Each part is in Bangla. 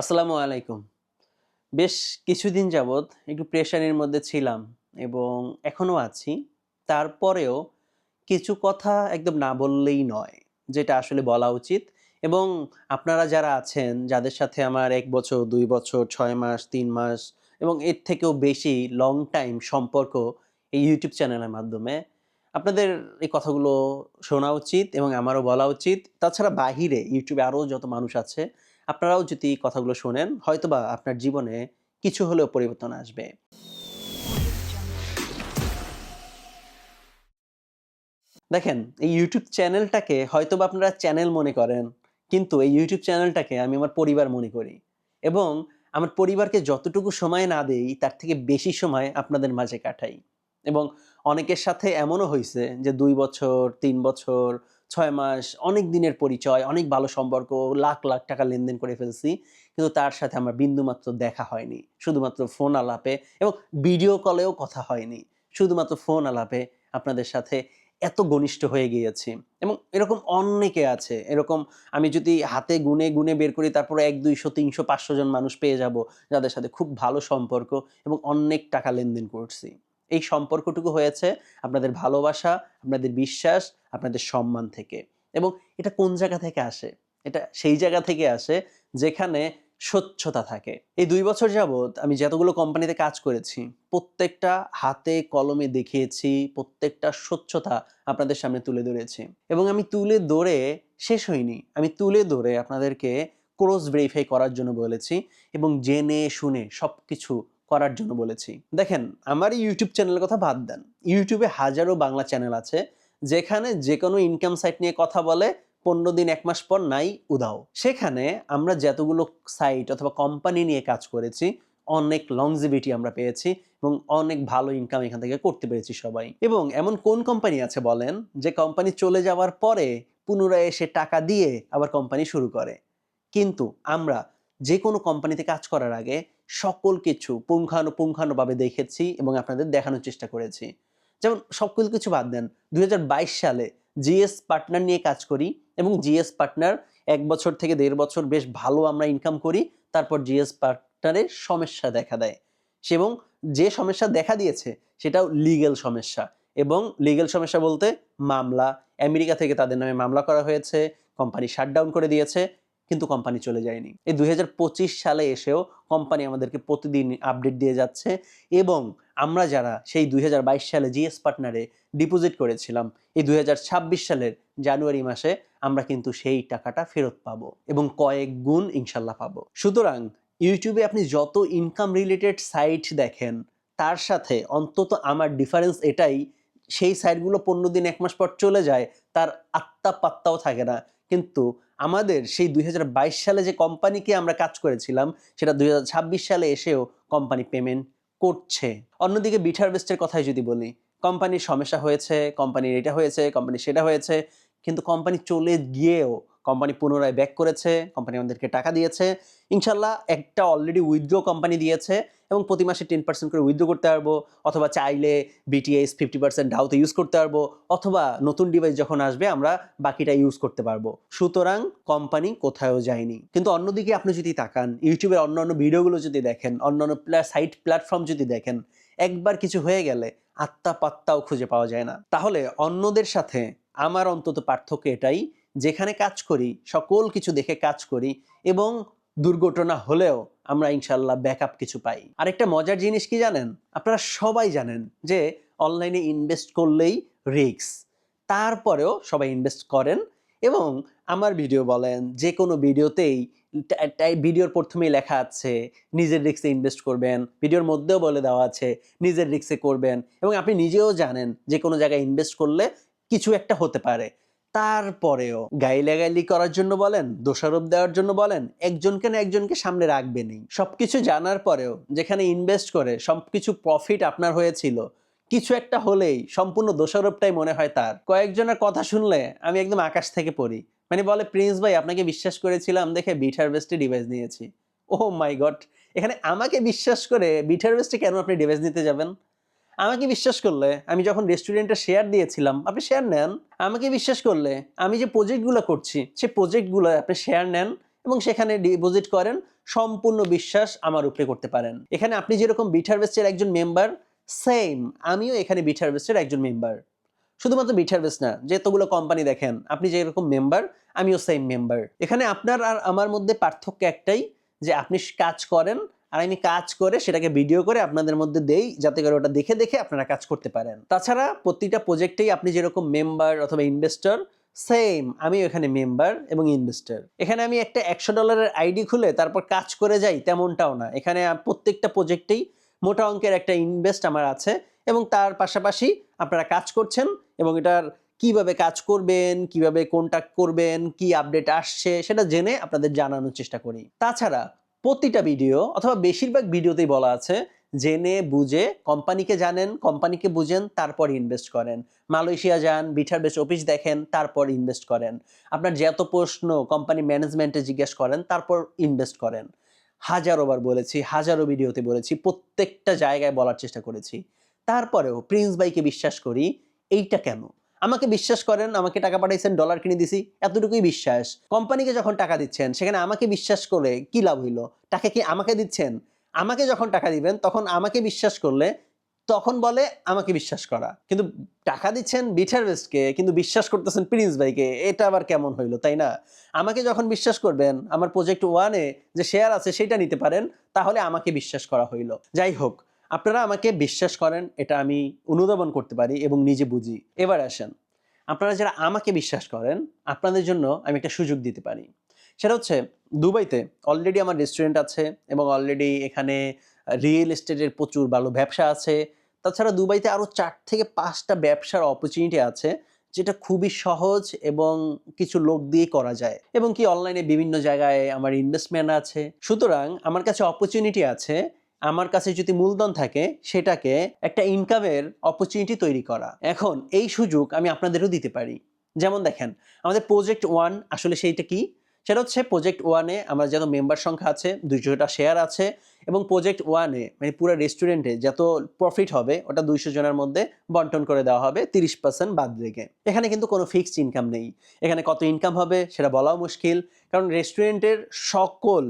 আসসালামু আলাইকুম। বেশ কিছুদিন যাবৎ একটু প্রেশারের মধ্যে ছিলাম এবং এখনও আছি। তারপরেও কিছু কথা একদম না বললেই নয়, যেটা আসলে বলা উচিত। এবং আপনারা যারা আছেন, যাদের সাথে আমার এক বছর, দুই বছর, ছয় মাস, তিন মাস এবং এর থেকেও বেশি লং টাইম সম্পর্ক এই ইউটিউব চ্যানেলের মাধ্যমে আপনাদের এই কথাগুলো শোনা উচিত এবং আমারও বলা উচিত। তাছাড়া বাহিরে ইউটিউবে আরও যত মানুষ আছে, আপনারাও যদি কথাগুলো শোনেন, হয়তোবা আপনার জীবনে কিছু হলেও পরিবর্তন আসবে। দেখেন, এই ইউটিউব চ্যানেলটাকে হয়তোবা আপনারা চ্যানেল মনে করেন, কিন্তু এই ইউটিউব চ্যানেলটাকে আমি আমার পরিবার মনে করি এবং আমার পরিবারকে যতটুকু সময় না দেই, তার থেকে বেশি সময় আপনাদের মাঝে কাটাই এবং অনেকের সাথে এমনও হয়েছে যে দুই বছর, তিন বছর, ছয় মাস, অনেক দিনের পরিচয়, অনেক ভালো সম্পর্ক, লাখ লাখ টাকা লেনদেন করে ফেলছি, কিন্তু তার সাথে আমার বিন্দুমাত্র দেখা হয়নি। শুধুমাত্র ফোন আলাপে এবং ভিডিও কলেও কথা হয়নি। শুধুমাত্র ফোন আলাপে আপনাদের সাথে এত ঘনিষ্ঠ হয়ে গিয়েছি এবং এরকম অনেকে আছে। এরকম আমি যদি হাতে গুনে গুনে বের করি, তারপরে এক, দুইশো, তিনশো, পাঁচশো জন মানুষ পেয়ে যাব, যাদের সাথে খুব ভালো সম্পর্ক এবং অনেক টাকা লেনদেন করছি। এই সম্পর্কটুকু হয়েছে আপনাদের ভালোবাসা, আপনাদের বিশ্বাস, আপনাদের সম্মান থেকে। এবং এটা কোন জায়গা থেকে আসে? এটা সেই জায়গা থেকে আসে যেখানে স্বচ্ছতা থাকে। এই দুই বছর যাবৎ আমি যতগুলো কোম্পানিতে কাজ করেছি, প্রত্যেকটা হাতে কলমে দেখিয়েছি, প্রত্যেকটা স্বচ্ছতা আপনাদের সামনে তুলে ধরেছি। এবং আমি তুলে ধরে শেষ হইনি, আমি তুলে ধরে আপনাদেরকে ক্রস ভেরিফাই করার জন্য বলেছি এবং জেনে শুনে সব কিছু করার জন্য বলেছি। দেখেন, আমার ইউটিউব চ্যানেলের কথা বাদ দেন। ইউটিউবে হাজারো বাংলা চ্যানেল আছে, যেখানে যে কোনো ইনকাম সাইট নিয়ে কথা বলে, পনেরো দিন, এক মাস পর নাই উদাও সেখানে আমরা যতগুলো সাইট অথবা কোম্পানি নিয়ে কাজ করেছি, অনেক লংজিভিটি আমরা পেয়েছি এবং অনেক ভালো ইনকাম এখান থেকে করতে পেরেছি সবাই। এবং এমন কোন কোম্পানি আছে বলেন, যে কোম্পানি চলে যাওয়ার পরে পুনরায় এসে টাকা দিয়ে আবার কোম্পানি শুরু করে। কিন্তু আমরা যে কোনো কোম্পানিতে কাজ করার আগে সকল কিছু পুঙ্খানু পুঙ্খানুপুঙ্খানুভাবে দেখেছি এবং আপনাদের দেখানোর চেষ্টা করেছি। যেমন সকল কিছু বাদ দেন দু হাজার বাইশ সালে জিএস পার্টনার নিয়ে কাজ করি এবং জিএস পার্টনার এক বছর থেকে দেড় বছর বেশ ভালো আমরা ইনকাম করি, তারপর জিএস পার্টনারের সমস্যা দেখা দেয়। সে এবং যে সমস্যা দেখা দিয়েছে সেটাও লিগেল সমস্যা এবং লিগেল সমস্যা বলতে মামলা। আমেরিকা থেকে তাদের নামে মামলা করা হয়েছে কোম্পানি শাটডাউন করে দিয়েছে কিন্তু কোম্পানি চলে যায়নি। এই দুই হাজার পঁচিশ সালে এসেও কোম্পানি আমাদেরকে প্রতিদিন আপডেট দিয়ে যাচ্ছে এবং আমরা যারা সেই দু হাজার বাইশ সালে জিএস পার্টনারে ডিপোজিট করেছিলাম, এই দু হাজার ছাব্বিশ সালের জানুয়ারি মাসে আমরা কিন্তু সেই টাকাটা ফেরত পাবো এবং কয়েক গুণ ইনশাল্লাহ পাবো। সুতরাং ইউটিউবে আপনি যত ইনকাম রিলেটেড সাইট দেখেন, তার সাথে অন্তত আমার ডিফারেন্স এটাই, সেই সাইটগুলো পনেরো দিন এক মাস পর চলে যায়, তার আত্মা পাত্তাও থাকে না। কিন্তু আমাদের সেই দুই হাজার বাইশ সালে যে কোম্পানিকে আমরা কাজ করেছিলাম, সেটা দুই হাজার ছাব্বিশ সালে এসেও কোম্পানি পেমেন্ট করছে। অন্যদিকে বিট হারভেস্টের কথাই যদি বলি, কোম্পানির সমস্যা হয়েছে, কোম্পানির এটা হয়েছে কোম্পানি সেটা হয়েছে, কিন্তু কোম্পানি চলে গিয়েও কোম্পানি পুনরায় ব্যাক করেছে, কোম্পানি আমাদেরকে টাকা দিয়েছে। ইনশাল্লাহ একটা অলরেডি উইথড্রো কোম্পানি দিয়েছে এবং প্রতি মাসে টেন পার্সেন্ট করে উইথড্রো করতে পারব অথবা চাইলে বিটিএস ফিফটি পার্সেন্ট ডাউতে ইউজ করতে পারব অথবা নতুন ডিভাইস যখন আসবে আমরা বাকিটা ইউজ করতে পারব। সুতরাং কোম্পানি কোথাও যায়নি। কিন্তু অন্যদিকে আপনি যদি তাকান ইউটিউবের অন্য অন্য ভিডিওগুলো যদি দেখেন অন্য অন্য সাইট প্ল্যাটফর্ম যদি দেখেন, একবার কিছু হয়ে গেলে আত্মা পাত্তাও খুঁজে পাওয়া যায় না। তাহলে অন্যদের সাথে আমার অন্তত পার্থক্য এটাই যেখানে কাজ করি, সকল কিছু দেখে কাজ করি এবং দুর্ঘটনা হলেও আমরা ইনশাল্লাহ ব্যাকআপ কিছু পাই। আরেকটা মজার জিনিস কি জানেন? আপনারা সবাই জানেন যে অনলাইনে ইনভেস্ট করলেই রিস্ক তারপরেও সবাই ইনভেস্ট করেন এবং আমার ভিডিও বলেন, যে কোনো ভিডিওতেই ভিডিওর প্রথমেই লেখা আছে, নিজের রিক্সে ইনভেস্ট করবেন। ভিডিওর মধ্যেও বলে দেওয়া আছে, নিজের রিক্সে করবেন। এবং আপনি নিজেও জানেন যে কোনো জায়গায় ইনভেস্ট করলে কিছু একটা হতে পারে। তারপরেও গাইলাগাইলি করার জন্য বলেন, দোষারোপ দেওয়ার জন্য বলেন, একজনকে না একজনকে সামনে রাখবে রাখবেনই সবকিছু জানার পরেও যেখানে ইনভেস্ট করে সবকিছু প্রফিট আপনার হয়েছিল, কিছু একটা হলেই সম্পূর্ণ দোষারোপটাই মনে হয় তার। কয়েকজনের কথা শুনলে আমি একদম আকাশ থেকে পড়ি। মানে বলে, প্রিন্স ভাই, আপনাকে বিশ্বাস করেছিলাম, দেখে বিট হারভেস্টে ডিভাইস নিয়েছি। ও মাই গড এখানে আমাকে বিশ্বাস করে বিট হারভেস্টে কেন আপনি ডিভাইস নিতে যাবেন? আমাকে বিশ্বাস করলে আমি যখন রেস্টুরেন্টে শেয়ার দিয়েছিলাম, আপনি শেয়ার নেন। আমাকে বিশ্বাস করলে আমি যে প্রজেক্টগুলো করছি সেই প্রজেক্টগুলো আপনি শেয়ার নেন এবং সেখানে ডিপোজিট করেন, সম্পূর্ণ বিশ্বাস আমার উপরে করতে পারেন। এখানে আপনি যেরকম বিটারভেস্টের একজন মেম্বার সেম আমিও এখানে বিটারভেস্টের একজন মেম্বার শুধুমাত্র বিটারভেস্ট না, যেতগুলো কোম্পানি দেখেন, আপনি যেরকম মেম্বার আমিও সেম মেম্বার এখানে আপনার আর আমার মধ্যে পার্থক্য একটাই যে আপনি কাজ করেন আর আমি কাজ করে সেটাকে ভিডিও করে আপনাদের মধ্যে দেই, যাতে করে ওটা দেখে দেখে আপনারা কাজ করতে পারেন। তাছাড়া প্রতিটা প্রজেক্টেই আপনি যেরকম মেম্বার অথবা ইনভেস্টর সেম আমি এখানে মেম্বার এবং ইনভেস্টর এখানে আমি একটা একশো ডলারের আইডি খুলে তারপর কাজ করে যাই তেমনটাও না। এখানে প্রত্যেকটা প্রজেক্টেই মোটা অঙ্কের একটা ইনভেস্ট আমার আছে এবং তার পাশাপাশি আপনারা কাজ করছেন এবং এটার কীভাবে কাজ করবেন, কীভাবে কন্ট্যাক্ট করবেন, কি আপডেট আসছে সেটা জেনে আপনাদের জানানোর চেষ্টা করি। তাছাড়া প্রতিটা ভিডিও অথবা বেশিরভাগ ভিডিওতেই বলা আছে, জেনে, বুঝে, কোম্পানিকে জানেন, কোম্পানিকে বুঝেন, তারপর ইনভেস্ট করেন। মালয়েশিয়া যান, বিঠার বেশ অফিস দেখেন, তারপর ইনভেস্ট করেন। আপনার যত প্রশ্ন কোম্পানি ম্যানেজমেন্টে জিজ্ঞেস করেন, তারপর ইনভেস্ট করেন। হাজারোবার বলেছি, হাজারো ভিডিওতে বলেছি, প্রত্যেকটা জায়গায় বলার চেষ্টা করেছি। তারপরেও প্রিন্স ভাইকে বিশ্বাস করি, এইটা কেন? আমাকে বিশ্বাস করেন, আমাকে টাকা পাঠাইছেন ডলার কিনে দিছি, এতটুকুই বিশ্বাস। কোম্পানিকে যখন টাকা দিচ্ছেন, সেখানে আমাকে বিশ্বাস করে কি লাভ হইল? টাকা কি আমাকে দিচ্ছেন? আমাকে যখন টাকা দিবেন, তখন আমাকে বিশ্বাস করলে, তখন বলে আমাকে বিশ্বাস করা। কিন্তু টাকা দিচ্ছেন বেস্টকে কিন্তু বিশ্বাস করতেছেন প্রিন্স ভাইকে, এটা আবার কেমন হইল, তাই না? আমাকে যখন বিশ্বাস করবেন, আমার প্রজেক্ট ওয়ানে যে শেয়ার আছে, সেটা নিতে পারেন, তাহলে আমাকে বিশ্বাস করা হইল। যাই হোক আপনারা আমাকে বিশ্বাস করেন, এটা আমি অনুধাবন করতে পারি এবং নিজে বুঝি। এবার আসেন, আপনারা যারা আমাকে বিশ্বাস করেন, আপনাদের জন্য আমি একটা সুযোগ দিতে পারি। সেটা হচ্ছে, দুবাইতে অলরেডি আমার রেস্টুরেন্ট আছে এবং অলরেডি এখানে রিয়েল এস্টেটের প্রচুর ভালো ব্যবসা আছে। তাছাড়া দুবাইতে আরও চার থেকে পাঁচটা ব্যবসার অপরচুনিটি আছে, যেটা খুবই সহজ এবং কিছু লোক দিয়ে করা যায়। এবং কি অনলাইনে বিভিন্ন জায়গায় আমার ইনভেস্টমেন্ট আছে। সুতরাং আমার কাছে অপরচুনিটি আছে আমার কাছে যদি মূলধন থাকে, সেটাকে একটা ইনকামের অপরচুনিটি তৈরি করা। এখন এই সুযোগ আমি আপনাদেরও দিতে পারি। যেমন দেখেন, আমাদের প্রজেক্ট ওয়ান আসলে সেইটা কি? সেটা হচ্ছে প্রজেক্ট ওয়ানে আমার যত মেম্বার সংখ্যা আছে, দুইশোটা শেয়ার আছে এবং প্রজেক্ট ওয়ানে মানে পুরো রেস্টুরেন্টে যত প্রফিট হবে, ওটা দুইশো জনের মধ্যে বন্টন করে দেওয়া হবে, তিরিশ পার্সেন্ট বাদ রেখে। এখানে কিন্তু কোনো ফিক্সড ইনকাম নেই। এখানে কত ইনকাম হবে, সেটা বলাও মুশকিল। কারণ রেস্টুরেন্টের সকল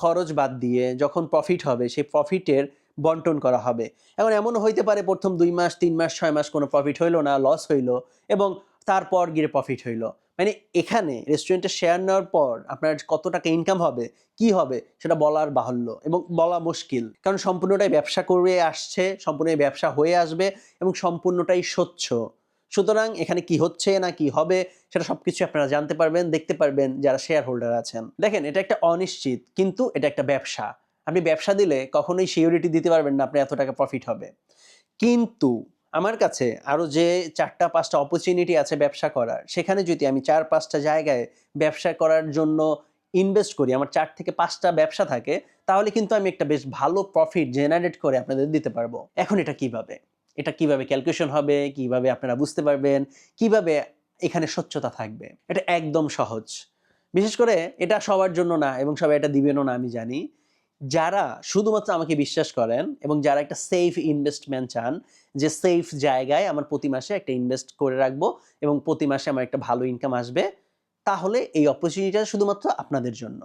খরচ বাদ দিয়ে যখন প্রফিট হবে, সেই প্রফিটের বন্টন করা হবে। এখন এমন হইতে পারে, প্রথম দুই মাস, তিন মাস, ছয় মাস কোনো প্রফিট হইল না লস হইল এবং তারপর গিয়ে প্রফিট হইল। মানে এখানে রেস্টুরেন্টে শেয়ার নেওয়ার পর আপনার কত টাকা ইনকাম হবে, কি হবে, সেটা বলার বাহুল্য এবং বলা মুশকিল। কারণ সম্পূর্ণটাই ব্যবসা করে আসছে সম্পূর্ণ ব্যবসা হয়ে আসবে এবং সম্পূর্ণটাই স্বচ্ছ। সুতরাং এখানে কি হচ্ছে না কি হবে, সেটা সবকিছু আপনারা জানতে পারবেন, দেখতে পারবেন যারা শেয়ার হোল্ডার আছেন। দেখেন, এটা একটা অনিশ্চিত, কিন্তু এটা একটা ব্যবসা। আপনি ব্যবসা দিলে কখনোই সিওরিটি দিতে পারবেন না আপনি এত টাকা প্রফিট হবে। কিন্তু আমার কাছে আরও যে চারটা, পাঁচটা অপরচুনিটি আছে ব্যবসা করার, সেখানে যদি আমি চার, পাঁচটা জায়গায় ব্যবসা করার জন্য ইনভেস্ট করি, আমার চার থেকে পাঁচটা ব্যবসা থাকে, তাহলে কিন্তু আমি একটা বেশ ভালো প্রফিট জেনারেট করে আপনাদের দিতে পারব। এখন এটা কীভাবে? এটা কীভাবে ক্যালকুলেশন হবে, কীভাবে আপনারা বুঝতে পারবেন, কীভাবে এখানে স্বচ্ছতা থাকবে, এটা একদম সহজ। বিশেষ করে এটা সবার জন্য না এবং সবাই এটা দিবেনও না, আমি জানি। যারা শুধুমাত্র আমাকে বিশ্বাস করেন এবং যারা একটা সেফ ইনভেস্টমেন্ট চান, যে সেফ জায়গায় আমার প্রতি মাসে একটা ইনভেস্ট করে রাখব এবং প্রতি মাসে আমার একটা ভালো ইনকাম আসবে, তাহলে এই অপরচুনিটিটা শুধুমাত্র আপনাদের জন্য।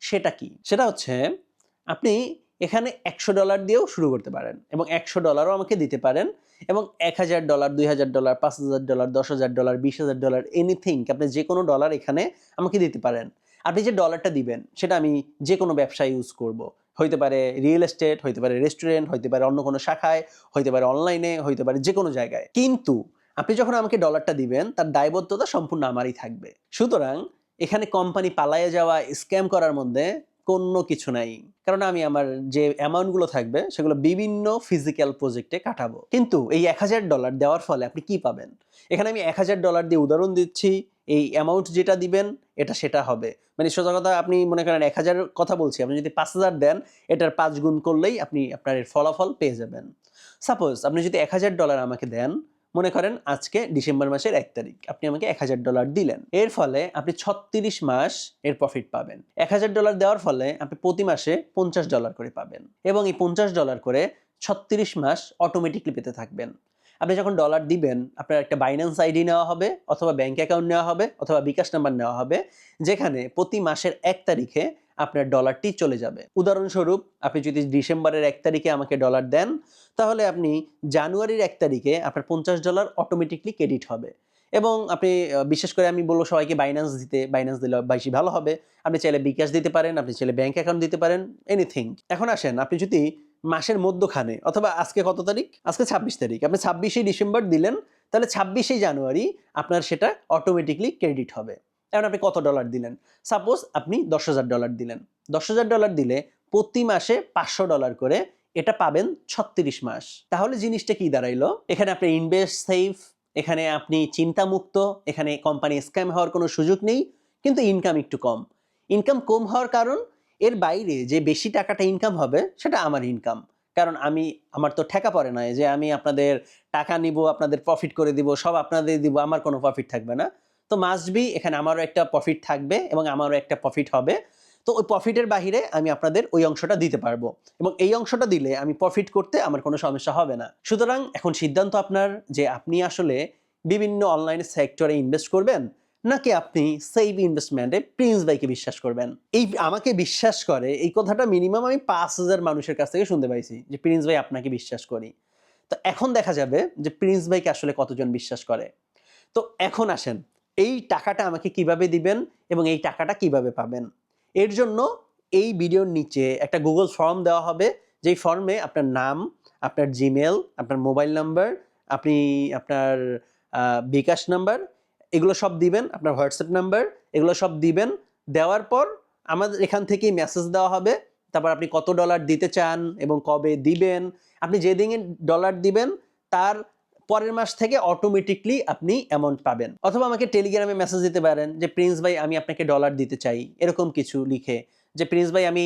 সেটা কি? সেটা হচ্ছে আপনি এখানে একশো ডলার দিয়েও শুরু করতে পারেন এবং একশো ডলারও আমাকে দিতে পারেন এবং এক হাজার ডলার দুই হাজার ডলার পাঁচ হাজার ডলার দশ হাজার ডলার বিশ হাজার ডলার এনিথিং আপনি যে কোনো ডলার এখানে আমাকে দিতে পারেন। আপনি যে ডলারটা দিবেন, সেটা আমি যে কোনো ব্যবসায় ইউজ করব। হইতে পারে রিয়েল এস্টেট হইতে পারে রেস্টুরেন্ট হইতে পারে অন্য কোনো শাখায়, হইতে পারে অনলাইনে হইতে পারে যে কোনো জায়গায়। কিন্তু আপনি যখন আমাকে ডলারটা দিবেন, তার দায়বদ্ধতা সম্পূর্ণ আমারই থাকবে। সুতরাং এখানে কোম্পানি পালায়ে যাওয়া স্ক্যাম করার মধ্যে কোনো কিছু নাই। কারণ আমি আমার যে অ্যামাউন্টগুলো থাকবে, সেগুলো বিভিন্ন ফিজিক্যাল প্রজেক্টে কাটাবো। কিন্তু এই এক হাজার ডলার দেওয়ার ফলে আপনি কি পাবেন? এখানে আমি এক হাজার ডলার দিয়ে উদাহরণ দিচ্ছি, এই অ্যামাউন্ট যেটা দিবেন, এটা সেটা হবে। মানে সোজা কথা, আপনি মনে করেন এক হাজার কথা বলছি, আপনি যদি পাঁচ হাজার দেন, এটার পাঁচ গুণ করলেই আপনি আপনার এর ফলাফল পেয়ে যাবেন। সাপোজ আপনি যদি এক হাজার ডলার আমাকে দেন মনে করেন আজকে ডিসেম্বর মাসের এক তারিখ, আপনি আমাকে এক হাজার ডলার দিলেন। এর ফলে আপনি ছত্রিশ মাস এর প্রফিট পাবেন। এক হাজার ডলার দেওয়ার ফলে আপনি প্রতি মাসে পঞ্চাশ ডলার করে পাবেন এবং এই পঞ্চাশ ডলার করে ছত্রিশ মাস অটোমেটিকলি পেতে থাকবেন। আপনি যখন ডলার দিবেন, আপনার একটা বাইন্যান্স আইডি নেওয়া হবে অথবা ব্যাঙ্ক অ্যাকাউন্ট নেওয়া হবে অথবা বিকাশ নাম্বার নেওয়া হবে, যেখানে প্রতি মাসের এক তারিখে আপনার ডলারটি চলে যাবে। উদাহরণস্বরূপ, আপনি যদি ডিসেম্বরের এক তারিখে আমাকে ডলার দেন, তাহলে আপনি জানুয়ারির এক তারিখে আপনার পঞ্চাশ ডলার অটোমেটিকলি ক্রেডিট হবে। এবং আপনি বিশেষ করে আমি বলব সবাইকে বাইন্যান্স দিতে বাইন্যান্স দিলে বেশি ভালো হবে। আপনি চাইলে বিকাশ দিতে পারেন, আপনি চাইলে ব্যাংক অ্যাকাউন্ট দিতে পারেন এনিথিং এখন আসেন, আপনি যদি মাসের মধ্যখানে অথবা আজকে কত তারিখ? আজকে ছাব্বিশ তারিখ। আপনি ছাব্বিশে ডিসেম্বর দিলেন, তাহলে ছাব্বিশে জানুয়ারি আপনার সেটা অটোমেটিকলি ক্রেডিট হবে। এখন আপনি কত ডলার দিলেন? সাপোজ আপনি দশ হাজার ডলার দিলেন। দশ হাজার ডলার দিলে প্রতি মাসে পাঁচশো ডলার করে এটা পাবেন ছত্রিশ মাস। তাহলে জিনিসটা কি দাঁড়াইলো? এখানে আপনি ইনভেস্ট সেফ এখানে আপনি চিন্তামুক্ত, এখানে কোম্পানি স্ক্যাম হওয়ার কোনো সুযোগ নেই, কিন্তু ইনকাম একটু কম। ইনকাম কম হওয়ার কারণ, এর বাইরে যে বেশি টাকাটা ইনকাম হবে, সেটা আমার ইনকাম কারণ আমি, আমার তো ঠেকা পড়ে না যে আমি আপনাদের টাকা নিব, আপনাদের প্রফিট করে দিব, সব আপনাদের দিব, আমার কোনো প্রফিট থাকবে না। তো মাস্ট বি এখানে আমারও একটা প্রফিট থাকবে এবং আমারও একটা প্রফিট হবে। তো ওই প্রফিটের বাহিরে আমি আপনাদের ওই অংশটা দিতে পারব এবং এই অংশটা দিলে আমি প্রফিট করতে আমার কোনো সমস্যা হবে না। সুতরাং এখন সিদ্ধান্ত আপনার যে আপনি আসলে বিভিন্ন অনলাইন সেক্টরে ইনভেস্ট করবেন নাকি আপনি সেভ ইনভেস্টমেন্টে প্রিন্স ভাইকে বিশ্বাস করবেন। এই আমাকে বিশ্বাস করে, এই কথাটা মিনিমাম আমি পাঁচ হাজার মানুষের কাছ থেকে শুনতে পাইছি যে প্রিন্স ভাই আপনাকে বিশ্বাস করি। তো এখন দেখা যাবে যে প্রিন্স ভাইকে আসলে কতজন বিশ্বাস করে। তো এখন আসেন এই টাকাটা আমাকে কীভাবে দিবেন এবং এই টাকাটা কীভাবে পাবেন? এর জন্য এই ভিডিওর নিচে একটা গুগল ফর্ম দেওয়া হবে। যেই ফর্মে আপনার নাম, আপনার জিমেল আপনার মোবাইল নাম্বার আপনি আপনার বিকাশ নাম্বার এগুলো সব দিবেন, আপনার হোয়াটসঅ্যাপ নাম্বার এগুলো সব দিবেন। দেওয়ার পর আমাদের এখান থেকেই মেসেজ দেওয়া হবে। তারপর আপনি কত ডলার দিতে চান এবং কবে দিবেন? আপনি যেদিনে ডলার দিবেন, তার পরের মাস থেকে অটোমেটিকলি আপনি অ্যামাউন্ট পাবেন। অথবা আমাকে টেলিগ্রামে মেসেজ দিতে পারেন যে প্রিন্স ভাই, আমি আপনাকে ডলার দিতে চাই। এরকম কিছু লিখে যে প্রিন্স ভাই, আমি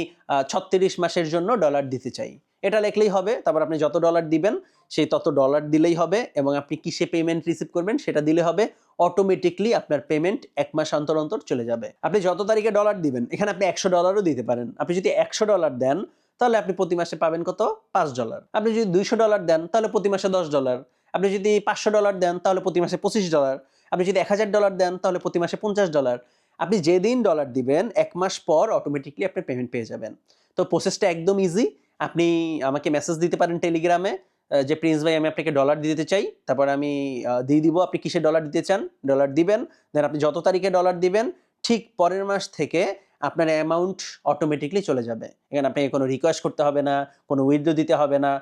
ছত্রিশ মাসের জন্য ডলার দিতে চাই। এটা লেখলেই হবে, তারপর আপনি যত ডলার দিবেন, সেই তত ডলার দিলেই হবে এবং আপনি কিসে পেমেন্ট রিসিভ করবেন সেটা দিলে হবে অটোমেটিকলি আপনার পেমেন্ট এক মাস অন্তর অন্তর চলে যাবে। আপনি যত তারিখে ডলার দিবেন, এখানে আপনি একশো ডলারও দিতে পারেন। আপনি যদি একশো ডলার দেন, তাহলে আপনি প্রতি মাসে পাবেন কত? পাঁচ ডলার আপনি যদি দুইশো ডলার দেন, তাহলে প্রতি মাসে দশ ডলার আপনি যদি পাঁচশো ডলার দেন, তাহলে প্রতি মাসে পঁচিশ ডলার আপনি যদি এক হাজার ডলার দেন, তাহলে প্রতি মাসে পঞ্চাশ ডলার আপনি যেদিন ডলার দিবেন, এক মাস পর অটোমেটিকলি আপনি পেমেন্ট পেয়ে যাবেন। তো প্রসেসটা একদম ইজি আপনি আমাকে মেসেজ দিতে পারেন টেলিগ্রামে যে প্রিন্স ভাই, আমি আপনাকে ডলার দিতে চাই। তারপর আমি দিয়ে দিব, আপনি কিসে ডলার দিতে চান? ডলার দিবেন। দেন আপনি যত তারিখে ডলার দিবেন, ঠিক পরের মাস থেকে আপনার অ্যামাউন্ট অটোমেটিকলি চলে যাবে। এখানে আপনাকে কোনো রিকোয়েস্ট করতে হবে না, কোনো উইথড্র দিতে হবে না।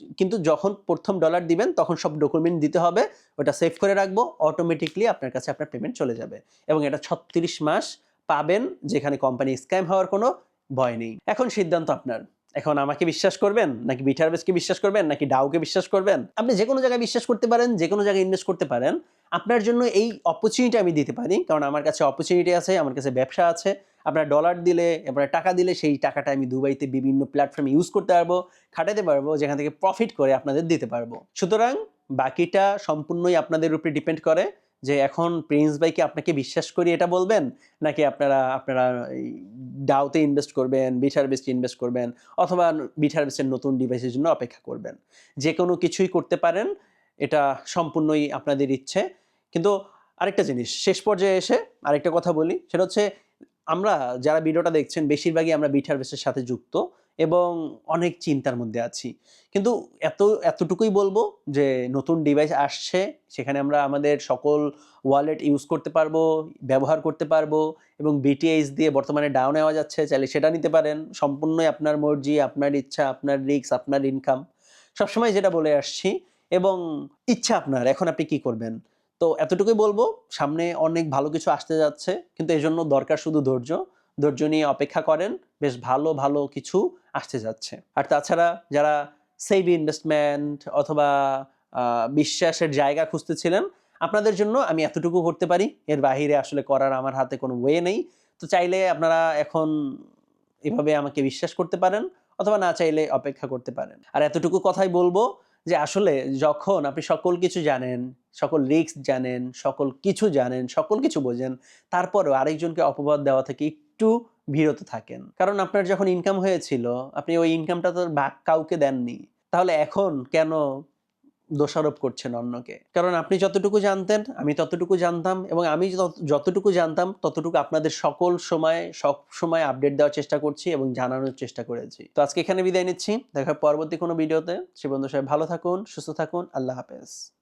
কিন্তু যখন প্রথম ডলার দিবেন, তখন সব ডকুমেন্ট দিতে হবে, ওটা সেভ করে রাখব অটোমেটিকলি আপনার কাছে আপনার পেমেন্ট চলে যাবে। এবং এটা ছত্রিশ মাস পাবেন, যেখানে কোম্পানি স্ক্যাম হওয়ার কোনো ভয় নেই। এখন সিদ্ধান্ত আপনার। এখন আমাকে বিশ্বাস করবেন? নাকি বিটারবেসকে বিশ্বাস করবেন? নাকি ডাউকে বিশ্বাস করবেন? আপনি যে কোনো জায়গায় বিশ্বাস করতে পারেন যে কোনো জায়গায় ইনভেস্ট করতে পারেন। আপনার জন্য এই অপরচুনিটি আমি দিতে পারি, কারণ আমার কাছে অপরচুনিটি আছে, আমার কাছে ব্যবসা আছে। আপনার ডলার দিলে এবারে টাকা দিলে সেই টাকাটা আমি দুবাইতে বিভিন্ন প্ল্যাটফর্মে ইউজ করতে পারব খাটাতে পারব, যেখান থেকে প্রফিট করে আপনাদের দিতে পারব। সুতরাং বাকিটা সম্পূর্ণই আপনাদের উপরে ডিপেন্ড করে। যে এখন প্রিন্স ভাইকে আপনাকে বিশ্বাস করি এটা বলবেন? নাকি আপনারা আপনারা ডাউতে ইনভেস্ট করবেন বিটার বেস্টে ইনভেস্ট করবেন, অথবা বিটার বেস্টের নতুন ডিভাইসের জন্য অপেক্ষা করবেন? যে কোনো কিছুই করতে পারেন, এটা সম্পূর্ণই আপনাদের ইচ্ছে। কিন্তু আরেকটা জিনিস, শেষ পর্যায়ে এসে আরেকটা কথা বলি, সেটা হচ্ছে আমরা যারা ভিডিওটা দেখছেন, বেশিরভাগই আমরা বিটার বেসের সাথে যুক্ত। এবং অনেক চিন্তার মধ্যে আছি। কিন্তু এত, এতটুকুই বলব যে নতুন ডিভাইস আসছে, সেখানে আমরা আমাদের সকল ওয়ালেট ইউজ করতে পারব, ব্যবহার করতে পারব এবং বিটিএইচ দিয়ে বর্তমানে ডাউন নেওয়া যাচ্ছে, চাইলে সেটা নিতে পারেন। সম্পূর্ণই আপনার মর্জি, আপনার ইচ্ছা, আপনার রিস্ক আপনার ইনকাম সবসময় যেটা বলে আসছি এবং ইচ্ছা আপনার, এখন আপনি কি করবেন? তো এতটুকুই বলব, সামনে অনেক ভালো কিছু আসতে যাচ্ছে, কিন্তু এই জন্য দরকার শুধু ধৈর্য। ধৈর্য নিয়ে অপেক্ষা করেন, বেশ ভালো ভালো কিছু আসতে যাচ্ছে। আর তাছাড়া যারা সেভ ইনভেস্টমেন্ট অথবা বিশ্বাসের জায়গা খুঁজতেছিলেন, আপনাদের জন্য আমি এতটুকু করতে পারি। এর বাইরে আসলে করার আমার হাতে কোনো ওয়ে নেই। তো চাইলে আপনারা এখন এভাবে আমাকে বিশ্বাস করতে পারেন, অথবা না চাইলে অপেক্ষা করতে পারেন। আর এতটুকু কথাই বলব যে আসলে যখন আপনি সকল কিছু জানেন, সকল রিস্ক জানেন, সকল কিছু জানেন, সকল কিছু বোঝেন, তারপরেও আরেকজনকে অপবাদ দেওয়া থেকে একটু বিরত থাকেন। কারণ আপনার যখন ইনকাম হয়েছিল, আপনি ওই ইনকামটা তো ভাগ কাউকে দেননি। তাহলে এখন কেন দোষারোপ করছেন অন্যকে? কারণ আপনি যতটুকু জানতেন, আমি ততটুকু জানতাম এবং আমি যতটুকু জানতাম, ততটুকু আপনাদের সকল সময়, সব সময় আপডেট দেওয়ার চেষ্টা করছি এবং জানানোর চেষ্টা করেছি। তো আজকে এখানে বিদায় নিচ্ছি। দেখা পরবর্তী কোনো ভিডিওতে। সে বন্ধু সবাই ভালো থাকুন, সুস্থ থাকুন। আল্লাহ হাফেজ।